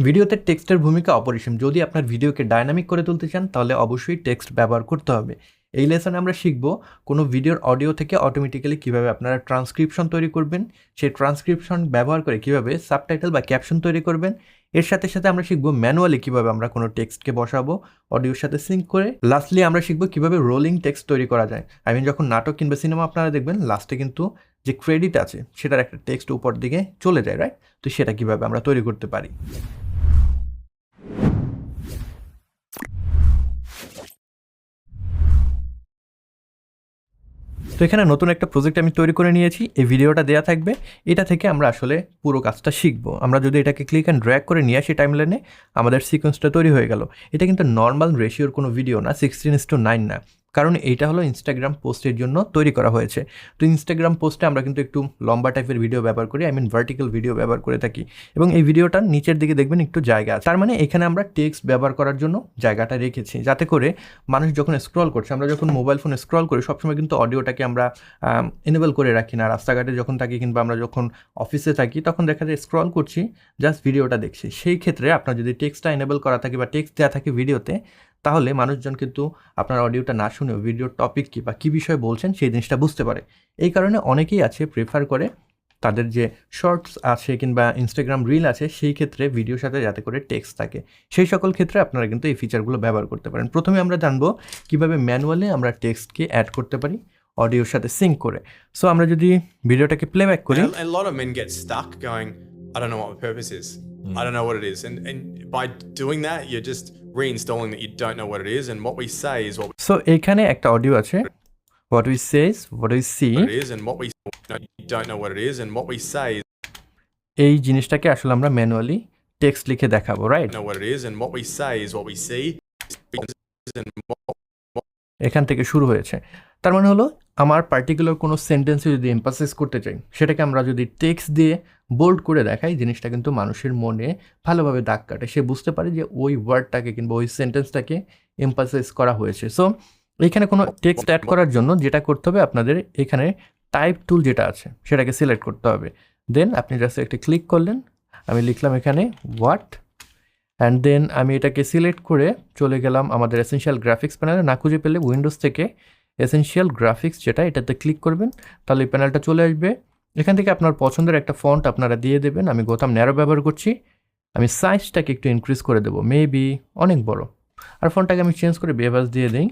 ভিডিওতে টেক্সটের ভূমিকা অপরিসীম। যদি আপনার ভিডিওকে ডায়নামিক করে তুলতে চান, তাহলে অবশ্যই টেক্সট ব্যবহার করতে হবে। এই লেসনে আমরা শিখব কোনো ভিডিওর অডিও থেকে অটোমেটিক্যালি কীভাবে আপনারা ট্রান্সক্রিপশন তৈরি করবেন, সেই ট্রান্সক্রিপশন ব্যবহার করে কীভাবে সাবটাইটেল বা ক্যাপশন তৈরি করবেন। এর সাথে সাথে আমরা শিখব ম্যানুয়ালি কীভাবে আমরা কোনো টেক্সটকে বসাবো, অডিওর সাথে সিঙ্ক করে। লাস্টলি আমরা শিখব কীভাবে রোলিং টেক্সট তৈরি করা যায়। আই মিন যখন নাটক কিংবা সিনেমা আপনারা দেখবেন লাস্টে কিন্তু যে ক্রেডিট আছে, সেটার একটা টেক্সট উপর দিকে চলে যায় রাইট তো সেটা কীভাবে আমরা তৈরি করতে পারি? তো এখানে নতুন একটা প্রজেক্ট আমি তৈরি করে নিয়েছি। এই ভিডিওটা দেওয়া থাকবে। এটা থেকে আমরা আসলে পুরো কাজটা শিখব। আমরা যদি এটাকে ক্লিক অ্যান্ড ড্র্যাক করে নিয়ে আসি টাইমলাইনে আমাদের সিকোয়েন্সটা তৈরি হয়ে গেল। এটা কিন্তু নর্মাল রেশিওর কোনো ভিডিও না সিক্সটিন ইস টু নাইন না। কারণ এইটা হলো ইনস্টাগ্রাম পোস্টের জন্য তৈরি করা হয়েছে। তো ইনস্টাগ্রাম পোস্টে আমরা কিন্তু একটু লম্বা টাইপের ভিডিও ব্যবহার করি আই মিন ভার্টিক্যাল ভিডিও ব্যবহার করে থাকি। এবং এই ভিডিওটার নিচের দিকে দেখবেন একটু জায়গা আছে। তার মানে এখানে আমরা টেক্সট ব্যবহার করার জন্য জায়গাটা রেখেছি, যাতে করে মানুষ যখন স্ক্রল করছে, আমরা যখন মোবাইল ফোনে স্ক্রল করি, সবসময় কিন্তু অডিওটাকে আমরা এনেবল করে রাখি না। রাস্তাঘাটে যখন থাকি কিংবা আমরা যখন অফিসে থাকি, তখন দেখা যায় স্ক্রল করছি জাস্ট ভিডিওটা দেখছি। সেই ক্ষেত্রে আপনার যদি টেক্সটটা এনেবল করা থাকে বা টেক্সট দেওয়া থাকে ভিডিওতে তাহলে মানুষজন কিন্তু আপনার অডিওটা না শুনেও ভিডিওর টপিক কী বা কী বিষয়ে বলছেন সেই জিনিসটা বুঝতে পারে। এই কারণে অনেকেই আছে প্রেফার করে তাদের যে শর্টস আছে কিংবা ইনস্টাগ্রাম রিল আছে সেই ক্ষেত্রে ভিডিওর সাথে যাতে করে টেক্সট থাকে। সেই সকল ক্ষেত্রে আপনারা কিন্তু এই ফিচারগুলো ব্যবহার করতে পারেন। প্রথমে আমরা জানব কীভাবে ম্যানুয়ালি আমরা টেক্সটকে অ্যাড করতে পারি অডিওর সাথে সিঙ্ক করে। সো আমরা যদি ভিডিওটাকে প্লেব্যাক করি And a lot of men get stuck going, I don't know what the purpose is. I don't know what it is. And and by doing that, you're just reinstalling that you don't know what it is. And what we say is what we so এখানে একটা audio আছে say is what we see what it is, and what we no, you don't know what it is. And what we say is এই জিনিসটাকে আসলে আমরা manually text লিখে দেখাবো right know what it is. And what we say is what we see. And what এখান থেকে শুরু হয়েছে। তার মানে হলো, আমার পার্টিকুলার কোনো সেন্টেন্সে যদি এমপাসাইজ করতে চাই, সেটাকে আমরা যদি টেক্সট দিয়ে বোল্ড করে দেখাই, জিনিসটা কিন্তু মানুষের মনে ভালোভাবে দাগ কাটে। সে বুঝতে পারে যে ওই ওয়ার্ডটাকে কিংবা ওই সেন্টেন্সটাকে এমপাসাইজ করা হয়েছে। সো এখানে কোনো টেক্সট অ্যাড করার জন্য যেটা করতে হবে, আপনাদের এখানে টাইপ টুল যেটা আছে, সেটাকে সিলেক্ট করতে হবে। দেন আপনি জাস্ট একটা ক্লিক করলেন। আমি লিখলাম এখানে হোয়াট অ্যান্ড দেন আমি এটাকে সিলেক্ট করে চলে গেলাম আমাদের এসেনশিয়াল গ্রাফিক্স প্যানেলে না খুঁজে পেলে উইন্ডোজ থেকে এসেনশিয়াল গ্রাফিক্স যেটা, এটাতে ক্লিক করবেন। তাহলে এই প্যানেলটা চলে আসবে। এখান থেকে আপনার পছন্দের একটা ফন্ট আপনারা দিয়ে দেবেন। আমি গোথাম ন্যারো ব্যবহার করছি। আমি সাইজটাকে একটু ইনক্রিজ করে দেবো। মেবি অনেক বড়। আর ফোনটাকে আমি চেঞ্জ করে বেভাস দিয়ে দিই।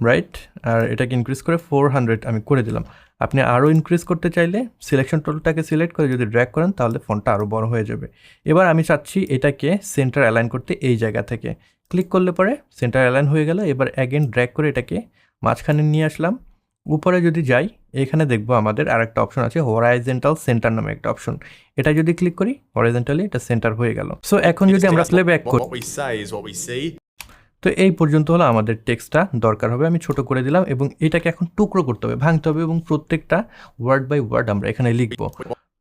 রাইট আর এটাকে ইনক্রিজ করে ফোর হান্ড্রেড আমি করে দিলাম। আপনি আরও ইনক্রিজ করতে চাইলে সিলেকশন টুলটাকে সিলেক্ট করে যদি ড্র্যাগ করেন তাহলে ফোনটা আরও বড় হয়ে যাবে। এবার আমি চাচ্ছি এটাকে সেন্টার অ্যালাইন করতে এই জায়গা থেকে। ক্লিক করলে পরে সেন্টার অ্যালাইন হয়ে গেল। এবার অ্যাগেন ড্র্যাগ করে এটাকে মাঝখানে নিয়ে আসলাম। উপরে যদি যাই এখানে দেখব আমাদের আরেকটা অপশন আছে হরাইজেন্টাল সেন্টার নামে একটা অপশন এটা যদি ক্লিক করি হরাইজেন্টালি এটা সেন্টার হয়ে গেল। সো এখন যদি আমরা প্লে ব্যাক করি তো এই পর্যন্ত হলো আমাদের টেক্সটটা দরকার হবে আমি ছোট করে দিলাম এবং এটাকে এখন টুকরো করতে হবে ভাঙতে হবে এবং প্রত্যেকটা ওয়ার্ড বাই ওয়ার্ড আমরা এখানে লিখব।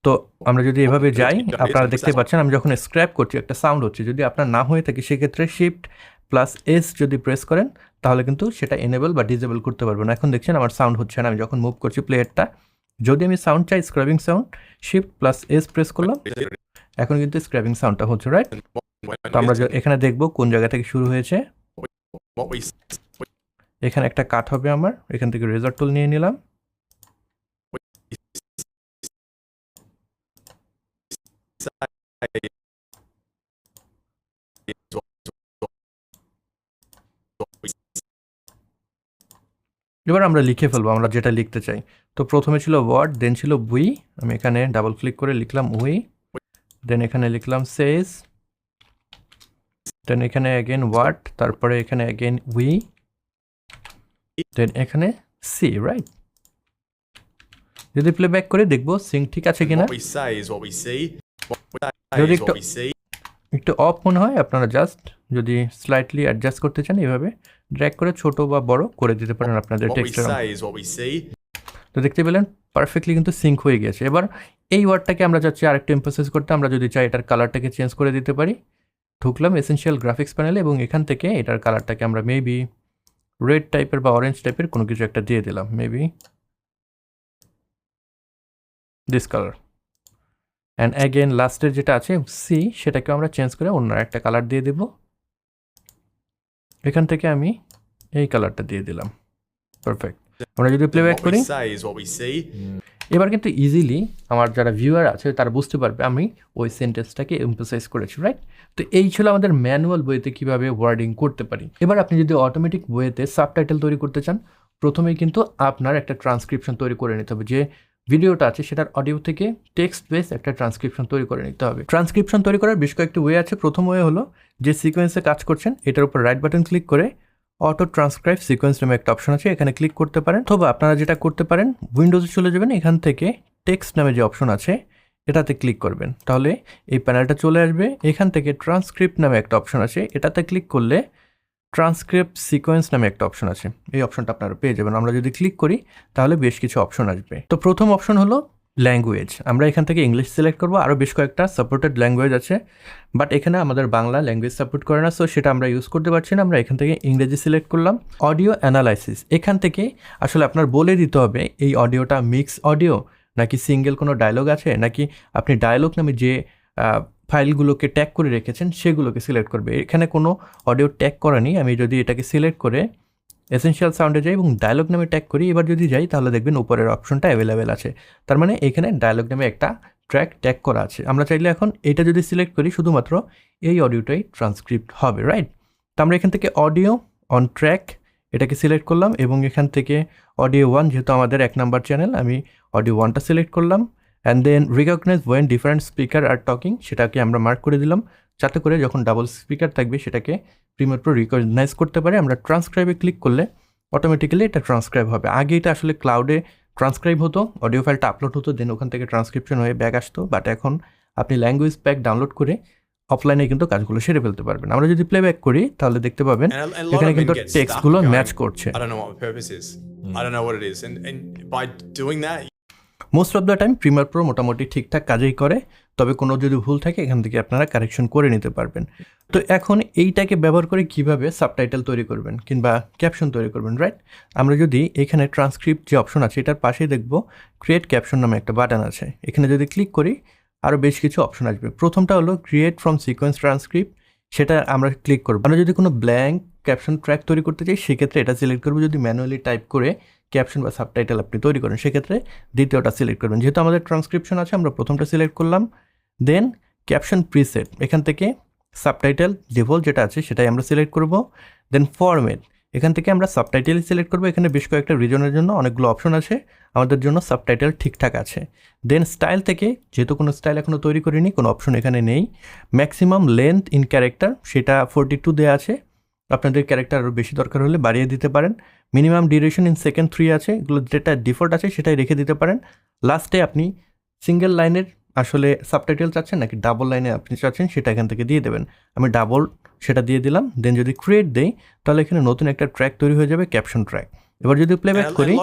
তো আমরা যদি এভাবে যাই আপনারা দেখতে পাচ্ছেন আমি যখন স্ক্র্যাপ করছি একটা সাউন্ড হচ্ছে যদি আপনার না হয়ে থাকে সেক্ষেত্রে শিফট প্লাস এস যদি প্রেস করেন তাহলে কিন্তু সেটা এনেবল বা ডিজেবল করতে পারবেন এখন দেখছেন আমার সাউন্ড হচ্ছে না আমি যখন মুভ করছি প্লেয়ারটা যদি আমি সাউন্ড চাই scrubbing sound shift plus S press করলাম এখন কিন্তু স্ক্র্যাবিং সাউন্ডটা হচ্ছে রাইট তো আমরা এখানে দেখব কোন জায়গা থেকে শুরু হয়েছে। What we এখানে একটা কাট হবে আমার, এখান থেকে রেজার টুল নিয়ে নিলাম। এবার আমরা লিখে ফেলব, আমরা যেটা লিখতে চাই। তো প্রথমে ছিল ওয়ার্ড দেন ছিল বুই আমি এখানে ডাবল ক্লিক করে লিখলাম উই দেন এখানে লিখলাম সেজ দেন এখানে অ্যাগেন ওয়ার্ড তারপরে এখানে অ্যাগেন উই দেন এখানে সি রাইট যদি প্লে ব্যাক করে দেখব সিং ঠিক আছে কিনা? যদি একটু. একটু অফ মনে হয় আপনারা জাস্ট যদি স্লাইটলি অ্যাডজাস্ট করতে চান এভাবে ড্র্যাগ করে ছোট বা বড় করে দিতে পারেন আপনাদের see. তো দেখতে পেলেন পারফেক্টলি কিন্তু সিঙ্ক হয়ে গেছে এবার এই ওয়ার্ডটাকে আমরা চাচ্ছি আরেকটু এমফোসিস করতে আমরা যদি চাই এটার কালারটাকে চেঞ্জ করে দিতে পারি। ঢুকলাম এসেনশিয়াল গ্রাফিক্স প্যানেলে এবং এখান থেকে এটার কালারটাকে আমরা মেবি রেড টাইপের বা অরেঞ্জ টাইপের কোনো কিছু একটা দিয়ে দিলাম maybe this colour and again লাস্টের যেটা আছে সি সেটাকে আমরা চেঞ্জ করে অন্য একটা কালার দিয়ে দেব। এখান থেকে আমি এই কালারটা দিয়ে দিলাম। পারফেক্ট আমরা যদি প্লেব্যাক করি। এবার কিন্তু ইজিলি আমার যারা ভিউয়ার আছে, তারা বুঝতে পারবে আমি ওই সেন্টেন্সটাকে এমফোসাইজ করেছি রাইট তো এই ছিল আমাদের ম্যানুয়াল বইতে কীভাবে ওয়ার্ডিং করতে পারি। এবার আপনি যদি অটোমেটিক বইতে সাবটাইটেল তৈরি করতে চান, প্রথমেই কিন্তু আপনার একটা ট্রান্সক্রিপশন তৈরি করে নিতে হবে। যে ভিডিওটা আছে, সেটার অডিও থেকে টেক্সট বেস একটা ট্রান্সক্রিপশন তৈরি করে নিতে হবে। ট্রান্সক্রিপশন তৈরি করার বেশ কয়েকটি ওয়ে আছে। প্রথম ওয়ে হলো যে সিকোয়েন্সে কাজ করছেন, এটার উপর রাইট বাটন ক্লিক করে অটো ট্রান্সক্রাইব সিকোয়েন্স নামে একটা অপশন আছে, এখানে ক্লিক করতে পারেন। অথবা আপনারা যেটা করতে পারেন উইন্ডোজে চলে যাবেন, এখান থেকে টেক্সট নামে যে অপশন আছে, এটাতে ক্লিক করবেন। তাহলে এই প্যানেলটা চলে আসবে। এখান থেকে ট্রান্সক্রিপ্ট নামে একটা অপশন আছে, এটাতে ক্লিক করলে ট্রান্সক্রিপ্ট সিকোয়েন্স নামে একটা অপশন আছে। এই অপশনটা আপনারা পেয়ে যাবেন। আমরা যদি ক্লিক করি, তাহলে বেশ কিছু অপশন আসবে। তো প্রথম অপশন হলো ল্যাঙ্গুয়েজ আমরা এখান থেকে ইংলিশ সিলেক্ট করব। আরও বেশ কয়েকটা সাপোর্টেড ল্যাঙ্গুয়েজ আছে। বাট এখানে আমাদের বাংলা ল্যাঙ্গুয়েজ সাপোর্ট করে না। সো সেটা আমরা ইউজ করতে পারছি না। আমরা এখান থেকে ইংরেজি সিলেক্ট করলাম। অডিও অ্যানালাইসিস এখান থেকে আসলে আপনার বলে দিতে হবে, এই অডিওটা মিক্স অডিও নাকি সিঙ্গেল কোনো ডায়লগ আছে? নাকি আপনি ডায়লগ নামে যে ফাইলগুলোকে ট্যাগ করে রেখেছেন, সেগুলোকে সিলেক্ট করবে? এখানে কোনো অডিও ট্যাগ করা নেই। আমি যদি এটাকে সিলেক্ট করে এসেনশিয়াল সাউন্ডে যাই এবং ডায়লগ নামে ট্যাগ করি। এবার যদি যাই, তাহলে দেখবেন উপরের অপশনটা অ্যাভেলেবেল আছে। তার মানে এখানে ডায়লগ নামে একটা ট্র্যাক ট্যাগ করা আছে। আমরা চাইলে এখন এটা যদি সিলেক্ট করি, শুধুমাত্র এই অডিওটাই ট্রান্সক্রিপ্ট হবে রাইট তো আমরা এখান থেকে অডিও অন ট্র্যাক এটাকে সিলেক্ট করলাম এবং এখান থেকে অডিও ওয়ান যেহেতু আমাদের এক নাম্বার চ্যানেল আমি অডিও ওয়ানটা সিলেক্ট করলাম। And then recognize when different speaker are talking সেটাকে আমরা মার্ক করে দিলাম। যাতে করে যখন ডাবল স্পিকার থাকবে সেটাকে প্রিমিয়ার প্রো রিকগনাইজ করতে পারে আমরা ট্রান্সক্রাইবে ক্লিক করলে অটোমেটিক্যালি এটা ট্রান্সক্রাইব হবে। আগে এটা আসলে ক্লাউডে ট্রান্সক্রাইব হতো অডিও ফাইলটা আপলোড হতো দেন ওখান থেকে ট্রান্সক্রিপশন হয়ে ব্যাক আসতো বাট এখন আপনি ল্যাঙ্গুয়েজ প্যাক ডাউনলোড করে অফলাইনে কিন্তু কাজগুলো সেরে ফেলতে পারবেন। আমরা যদি প্লেব্যাক করি তাহলে দেখতে পাবেন এখানে কিন্তু টেক্সটগুলো ম্যাচ করছে। Most of the time premiere pro মোটামুটি ঠিকঠাক কাজেই করে। তবে কোনো যদি ভুল থাকে, এখান থেকে আপনারা কারেকশন করে নিতে পারবেন। তো এখন এইটাকে ব্যবহার করে কীভাবে সাবটাইটেল তৈরি করবেন কিংবা ক্যাপশন তৈরি করবেন রাইট আমরা যদি এখানে ট্রান্সক্রিপ্ট যে অপশন আছে, এটার পাশেই দেখব ক্রিয়েট ক্যাপশন নামে একটা বাটন আছে। এখানে যদি ক্লিক করি আরও বেশ কিছু অপশন আসবে। প্রথমটা হলো ক্রিয়েট ফ্রম সিকোয়েন্স ট্রান্সক্রিপ্ট সেটা আমরা ক্লিক করব। আমরা যদি কোনো ব্ল্যাঙ্ক ক্যাপশন ট্র্যাক তৈরি করতে চাই, সেক্ষেত্রে এটা সিলেক্ট করব। যদি ম্যানুয়ালি টাইপ করে ক্যাপশন বা সাবটাইটেল আপনি তৈরি করেন, সেক্ষেত্রে দ্বিতীয়টা সিলেক্ট করবেন। যেহেতু আমাদের ট্রান্সক্রিপশন আছে, আমরা প্রথমটা সিলেক্ট করলাম। দেন ক্যাপশন প্রিসেট এখান থেকে সাবটাইটেল ডিফল্ট যেটা আছে সেটাই আমরা সিলেক্ট করব। দেন ফরম্যাট এখান থেকে আমরা সাবটাইটেল সিলেক্ট করব। এখানে বেশ কয়েকটা রিজনের জন্য অনেকগুলো অপশন আছে। আমাদের জন্য সাবটাইটেল ঠিকঠাক আছে। দেন স্টাইল থেকে যেহেতু কোনো স্টাইল এখনও তৈরি করিনি, কোনো অপশন এখানে নেই। ম্যাক্সিমাম লেন্থ ইন ক্যারেক্টার সেটা ফোরটি টু দেওয়া আছে। আপনাদের ক্যারেক্টার আরও বেশি দরকার হলে বাড়িয়ে দিতে পারেন। Minimum duration in second three আছে। এগুলো যেটা ডিফল্ট আছে সেটাই রেখে দিতে পারেন। লাস্টে আপনি সিঙ্গেল লাইনের আসলে সাবটাইটেল চাচ্ছেন নাকি ডাবল লাইনে আপনি চাচ্ছেন সেটা এখান থেকে দিয়ে দেবেন। আমি ডাবল সেটা দিয়ে দিলাম দেন যদি ক্রিয়েট দেই তাহলে এখানে নতুন একটা ট্র্যাক তৈরি হয়ে যাবে ক্যাপশন ট্র্যাক এবার যদি প্লেব্যাক করি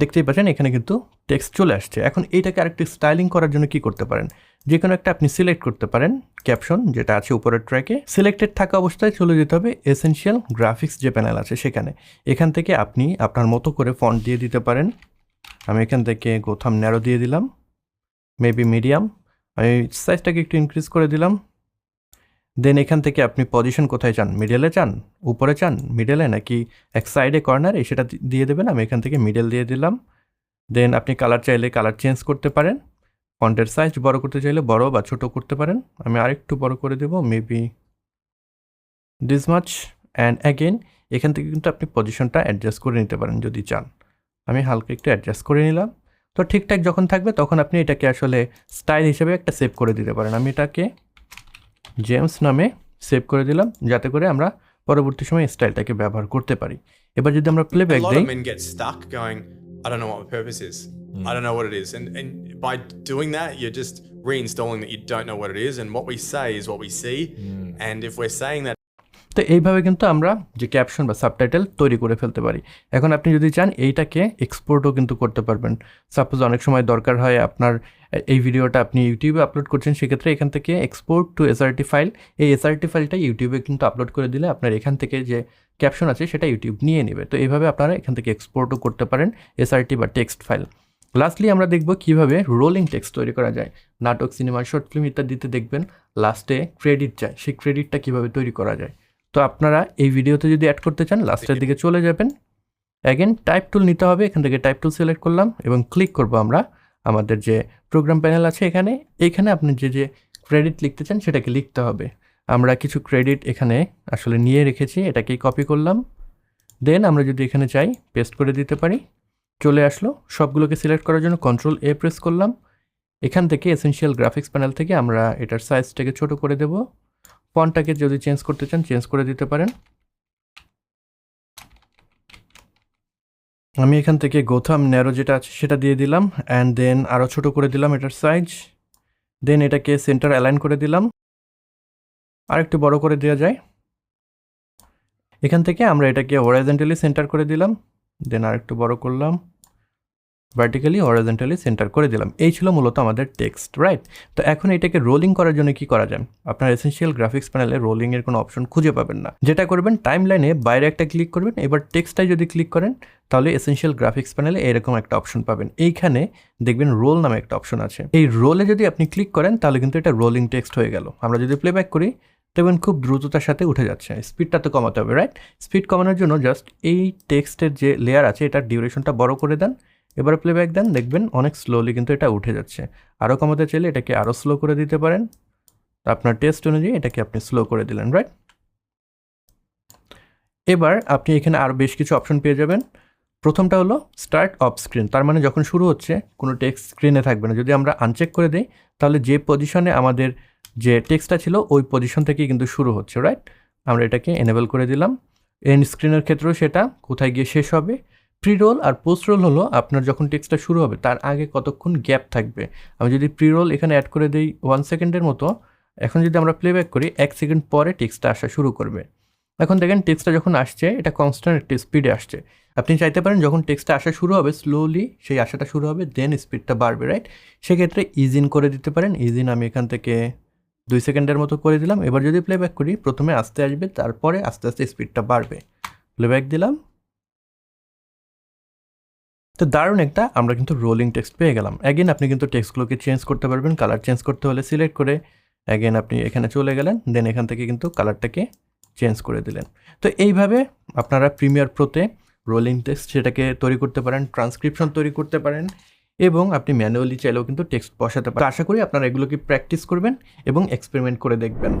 দেখতেই পাচ্ছেন এখানে কিন্তু টেক্সট চলে আসছে। এখন এইটাকে আরেকটু স্টাইলিং করার জন্য কি করতে পারেন? যে কোনো একটা আপনি সিলেক্ট করতে পারেন ক্যাপশন যেটা আছে উপরের ট্র্যাকে সিলেক্টেড থাকা অবস্থায় চলে যেতে হবে এসেনশিয়াল গ্রাফিক্স যে প্যানেল আছে সেখানে। এখান থেকে আপনি আপনার মতো করে ফন্ট দিয়ে দিতে পারেন। আমি এখান থেকে গোথাম ন্যারো দিয়ে দিলাম মেবি মিডিয়াম আমি সাইজটাকে একটু ইনক্রিজ করে দিলাম। দেন এখান থেকে আপনি পজিশন কোথায় চান? মিডলে চান? উপরে চান? মিডেলে নাকি এক সাইডে কর্নারে সেটা দিয়ে দেবেন, আমি এখান থেকে মিডল দিয়ে দিলাম। দেন আপনি কালার চাইলে কালার চেঞ্জ করতে পারেন। ফন্টের সাইজ বড় করতে চাইলে বড় বা ছোট করতে পারেন। আমি আরেকটু বড় করে দেব maybe this much and again এখান থেকে কিন্তু আপনি পজিশনটা অ্যাডজাস্ট করে নিতে পারেন যদি চান। আমি হালকা একটু অ্যাডজাস্ট করে নিলাম তো ঠিকঠাক যখন থাকবে তখন আপনি এটাকে আসলে স্টাইল হিসেবে একটা সেভ করে দিতে পারেন আমি এটাকে জেমস নামে সেভ করে দিলাম যাতে করে আমরা পরবর্তী সময় স্টাইলটাকে ব্যবহার করতে পারি এবার যদি আমরা প্লেব্যাক দিই I don't know what the purpose is. I don't know what it is. And and by doing that, you're just reinstalling that you don't know what it is. And what we say is what we see. And if we're saying that তো এইভাবে কিন্তু আমরা যে caption বা subtitle তৈরি করে ফেলতে পারি। এখন আপনি যদি চান, এইটাকে এক্সপোর্টও কিন্তু করতে পারবেন। সাপোজ অনেক সময় দরকার হয় আপনার এই ভিডিওটা আপনি ইউটিউবে আপলোড করছেন, সেক্ষেত্রে এখান থেকে এক্সপোর্ট টু এসআরটি ফাইল এই এসআরটি ফাইলটা ইউটিউবে কিন্তু আপলোড করে দিলে আপনার এখান থেকে যে ক্যাপশন আছে, সেটা ইউটিউব নিয়ে নেবে। তো এইভাবে আপনারা এখান থেকে এক্সপোর্টও করতে পারেন এসআরটি বা টেক্সট ফাইল লাস্টলি আমরা দেখব কীভাবে রোলিং টেক্সট তৈরি করা যায়। নাটক সিনেমা শর্ট ফিল্ম ইত্যাদিতে দেখবেন লাস্টে ক্রেডিট যায়। সেই ক্রেডিটটা কীভাবে তৈরি করা যায়? তো আপনারা এই ভিডিওতে যদি অ্যাড করতে চান লাস্টের দিকে চলে যাবেন। অ্যাগেন টাইপ টুল নিতে হবে। এখান থেকে টাইপ টুল সিলেক্ট করলাম এবং ক্লিক করব আমরা। আমাদের যে প্রোগ্রাম প্যানেল আছে এখানে এইখানে আপনি যে যে ক্রেডিট লিখতে চান সেটাকে লিখতে হবে। আমরা কিছু ক্রেডিট এখানে আসলে নিয়ে রেখেছি এটাকেই কপি করলাম। দেন আমরা যদি এখানে চাই পেস্ট করে দিতে পারি। চলে আসলো। সবগুলোকে সিলেক্ট করার জন্য কন্ট্রোল এ প্রেস করলাম। এখান থেকে এসেনশিয়াল গ্রাফিক্স প্যানেল থেকে আমরা এটার সাইজটাকে ছোট করে দেব। ফন্টটাকে যদি চেঞ্জ করতে চান চেঞ্জ করে দিতে পারেন। আমি এখান থেকে গোথাম ন্যারো যেটা আছে সেটা দিয়ে দিলাম অ্যান্ড দেন আরও ছোট করে দিলাম এটার সাইজ দেন এটাকে সেন্টার অ্যালাইন করে দিলাম। আর একটু বড় করে দেওয়া যায়। এখান থেকে আমরা এটাকে হরাইজেন্টালি সেন্টার করে দিলাম। দেন আর একটু বড় করলাম। ভার্টিক্যালি হরাইজেন্টালি সেন্টার করে দিলাম। এই ছিল মূলত আমাদের টেক্সট রাইট তো এখন এটাকে রোলিং করার জন্য কি করা যায়? আপনার এসেনশিয়াল গ্রাফিক্স প্যানেলে রোলিং এর কোনো অপশন খুঁজে পাবেন না। যেটা করবেন টাইম লাইনে বাইরে একটা ক্লিক করবেন, এবার টেক্সটটাই যদি ক্লিক করেন, তাহলে এসেনশিয়াল গ্রাফিক্স প্যানেলে এরকম একটা অপশন পাবেন। এইখানে দেখবেন রোল নামে একটা অপশন আছে। এই রোলে যদি আপনি ক্লিক করেন, তাহলে কিন্তু এটা রোলিং টেক্সট হয়ে গেল। আমরা যদি প্লেব্যাক করি, দেখবেন খুব দ্রুততার সাথে উঠে যাচ্ছে। স্পিডটা তো কমাতে হবে রাইট স্পিড কমানোর জন্য জাস্ট এই টেক্সটের যে লেয়ার আছে, এটার ডিউরেশনটা বড় করে দেন। এবারে প্লেব্যাক দেন, দেখবেন অনেক স্লোলি কিন্তু এটা উঠে যাচ্ছে। আরও কমাতে চাইলে এটাকে আরও স্লো করে দিতে পারেন। আপনার টেস্ট অনুযায়ী এটাকে আপনি স্লো করে দিলেন রাইট এবার আপনি এখানে আরও বেশ কিছু অপশন পেয়ে যাবেন। প্রথমটা হলো স্টার্ট অফ স্ক্রিন তার মানে যখন শুরু হচ্ছে, কোনো টেক্সট স্ক্রিনে থাকবে না। যদি আমরা আনচেক করে দিই, তাহলে যে পজিশনে আমাদের যে টেক্সটটা ছিল, ওই পজিশন থেকেই কিন্তু শুরু হচ্ছে রাইট আমরা এটাকে এনেবল করে দিলাম। এন্ড স্ক্রিনের ক্ষেত্রেও সেটা, কোথায় গিয়ে শেষ হবে প্রি রোল আর পোস্ট রোল হলো আপনার যখন টেক্সটটা শুরু হবে, তার আগে কতক্ষণ গ্যাপ থাকবে। আমি যদি প্রি রোল এখানে অ্যাড করে দিই ওয়ান সেকেন্ডের মতো, এখন যদি আমরা প্লেব্যাক করি, এক সেকেন্ড পরে টেক্সটটা আসা শুরু করবে। এখন দেখেন টেক্সটটা যখন আসছে, এটা কনস্ট্যান্ট একটি স্পিডে আসছে। আপনি চাইতে পারেন যখন টেক্সটটা আসা শুরু হবে স্লোলি সেই আসাটা শুরু হবে দেন স্পিডটা বাড়বে রাইট সেক্ষেত্রে ইজিন করে দিতে পারেন। ইজিন আমি এখান থেকে দুই সেকেন্ডের মতো করে দিলাম। এবার যদি প্লেব্যাক করি, প্রথমে আস্তে আসবে, তারপরে আস্তে আস্তে স্পিডটা বাড়বে। প্লেব্যাক দিলাম। তো দারুণ একটা, আমরা কিন্তু রোলিং টেক্সট পেয়ে গেলাম। অ্যাগেন আপনি কিন্তু টেক্সটগুলোকে চেঞ্জ করতে পারবেন কালার চেঞ্জ করতে হলে সিলেক্ট করে অ্যাগেন আপনি এখানে চলে গেলেন দেন এখান থেকে কিন্তু কালারটাকে চেঞ্জ করে দিলেন। তো এইভাবে আপনারা প্রিমিয়ার প্রোতে রোলিং টেক্সট সেটাকে তৈরি করতে পারেন ট্রান্সক্রিপশন তৈরি করতে পারেন, এবং আপনি ম্যানুয়ালি চাইলেও কিন্তু টেক্সট বসাতে পারেন। আশা করি আপনারা এগুলোকে প্র্যাকটিস করবেন এবং এক্সপেরিমেন্ট করে দেখবেন।